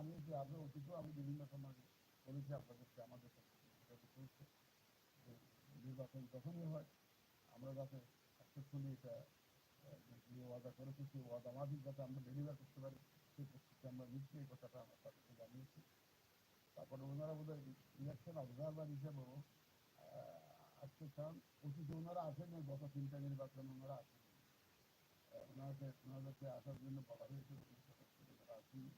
জানিয়েছি আপনি অতীতেও আমি বিভিন্ন সময় বলেছি আপনাদেরকে আমাদের যে নির্বাচন যখনই হয়, আমরা যাতে সাকসেসফুলি এটা, যে ওয়াদা করেছি, সেই ওয়াদা মাফিক যাতে আমরা ডেলিভার করতে পারি, সেই প্রস্তুতি আমরা নিচ্ছি, এই কথাটা আমরা তাদেরকে জানিয়েছি। তারপরে ওনারা বোধ হয় ইলেকশন অবজারভার হিসেবেও আসতে চান, অতীতে ওনারা আসেনি, গত তিনটা নির্বাচন ওনারা আসেনি। ওনাকে ওনাদেরকে আসার জন্য বলা ওনারা আসেনি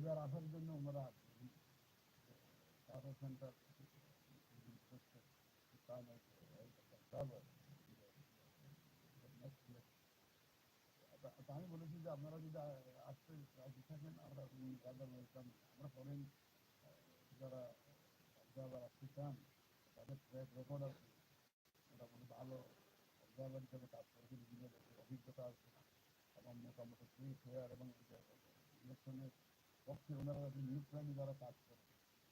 এবার আসার জন্য ওনারা টাটা সেন্টার আমি বলেছি যে আপনারা যদি আসতে রাজি থাকেন, আমরা ওয়েলকাম আমরা ফরেন যারা অবজারভার আসতে চান, তাদের ট্র্যাক রেকর্ড আছে। মোটামুটি ভালো অবজারভার হিসেবে কাজ করেছে বিভিন্ন অভিজ্ঞতা আছে এবং মোটামুটি ফ্রি ফেয়ার এবং ইলেকশনের পক্ষে ওনারা যদি নিউট্রালি যারা কাজ করে,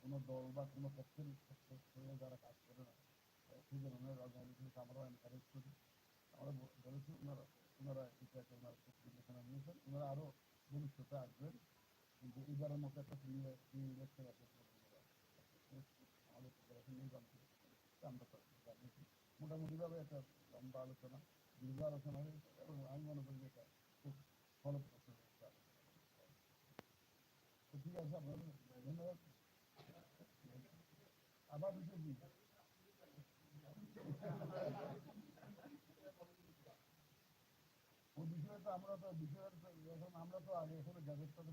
কোনো দল বা কোনো পক্ষের পক্ষে যারা কাজ করে না সেই অর্গানাইজেশনকে আমরাও এনকারেজ করি। আমরা বলেছি ওনারা ওনারা এটাকে ওনারা নিয়েছেন ওনারা আরও ভবিষ্যতে আসবেন। কিন্তু এবারের মতো একটা মোটামুটিভাবে একটা লম্বা আলোচনা, দীর্ঘ আলোচনা হয়েছে এবং আমি মনে করি এটা খুব ফলপ্রসূ হয়েছে আলোচনা। তো ঠিক আছে আপনাদের ধন্যবাদ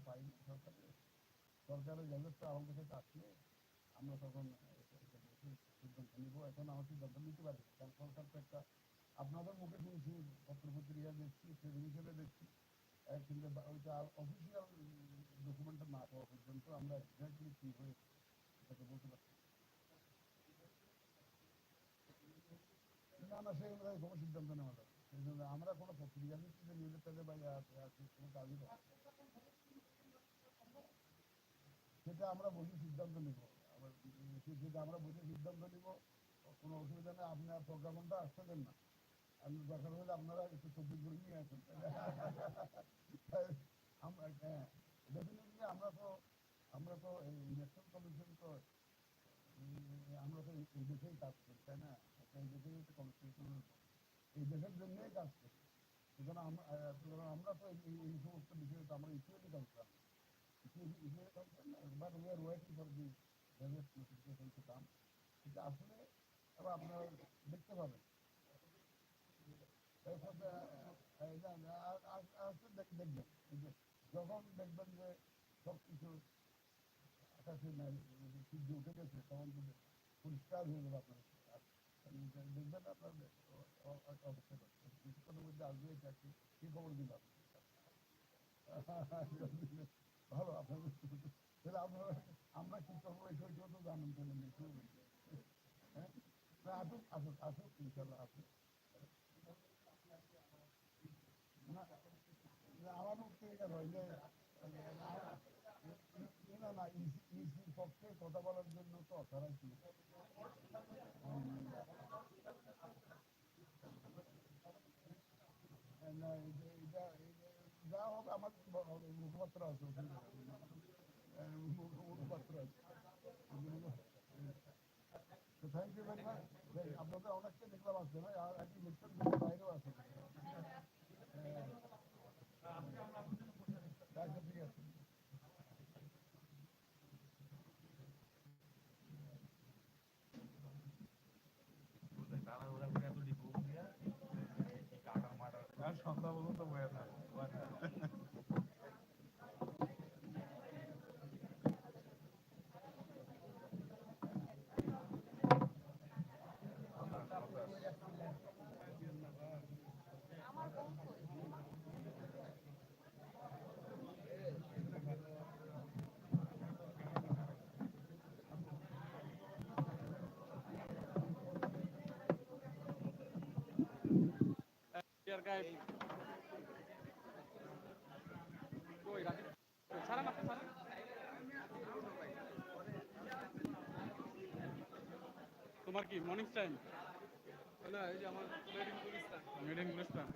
পাইনি সরকারের সরকারের গ্যাজেটটা আমাদের আমরা তখন এখন কারণ সরকার তো একটা আপনাদের মুখে শুনছি পত্রপত্রিকা দেখছি টেলিভিশনে দেখছি আহ, কিন্তু ওইটা অফিসিয়াল ডকুমেন্টটা না পাওয়া পর্যন্ত আমরা এক্স্যাক্টলি কি হয়েছে সেটাকে বলতে পারছি? না। না না সেই অনুযায়ী কোনো সিদ্ধান্ত নেওয়া যাবে সেই জন্য আমরা কোনো পত্রিকা ভিত্তিতে নিউজের পেজে বা কোনো কাজই। সেটা আমরা বুঝে সিদ্ধান্ত নিব। আবার সেটা আমরা বুঝে সিদ্ধান্ত নিব। কোনো অসুবিধা নেই। আপনি আর প্রজ্ঞাপনটা আসতে দেন না। আপনি দরকার হলে আপনারা একটু চব্বিশ করে নিয়ে আসেন। হ্যাঁ আমরা তো আমরা তো এই ইলেকশন কমিশন তো আমরা তো এই- দেশেই কাজ করি, তাই না? এই দেশেই একটা কনস্টিটিউশনাল এই দেশের জন্যই কাজ করি। সুতরাং আমরা তো এই সমস্ত বিষয়ে তো আমরা equally concern equally concern but we are waiting for the gazette notification to come এটা আসলে আপনারা দেখতে পাবেন। দেখবেন যখন দেখবেন যে সব কিছু আকাশে উঠে গেছে তখন পরিষ্কার হয়ে যাবে আপনার দেখবেন আপনার অবস্থা আসবে এটা খবর দিলাম ভালো আপনার আমরা কি করব এই বিষয়টাও তো জানেন তাহলে আসুন আসুন আসুন ইনশাল্লাহ আসুন না না, আমার মুখ থেকে কেন ওই যে না না ইসির পক্ষে কথা বলার জন্য তো অথরাইজ ছিল না এটা এটা যা হবে আমার মুখপাত্র আছে অসুবিধা নেই। মুখ- মুখপাত্র আছে তো থ্যাংক ইউ ভেরি মাচ আপনাদের অনেকটা দেখলাম আসছে না আর একটি লিস্টের বাইরেও আছে আচ্ছা ঠিক আছে আর সন্ধ্যা পর্যন্ত বয়ে থাকে Biar guys. কই তোমার কি মর্নিং টাইম না এই যে আমার ওয়েডিং গুলিস্তান। মিডিয়াম গুলিস্তান।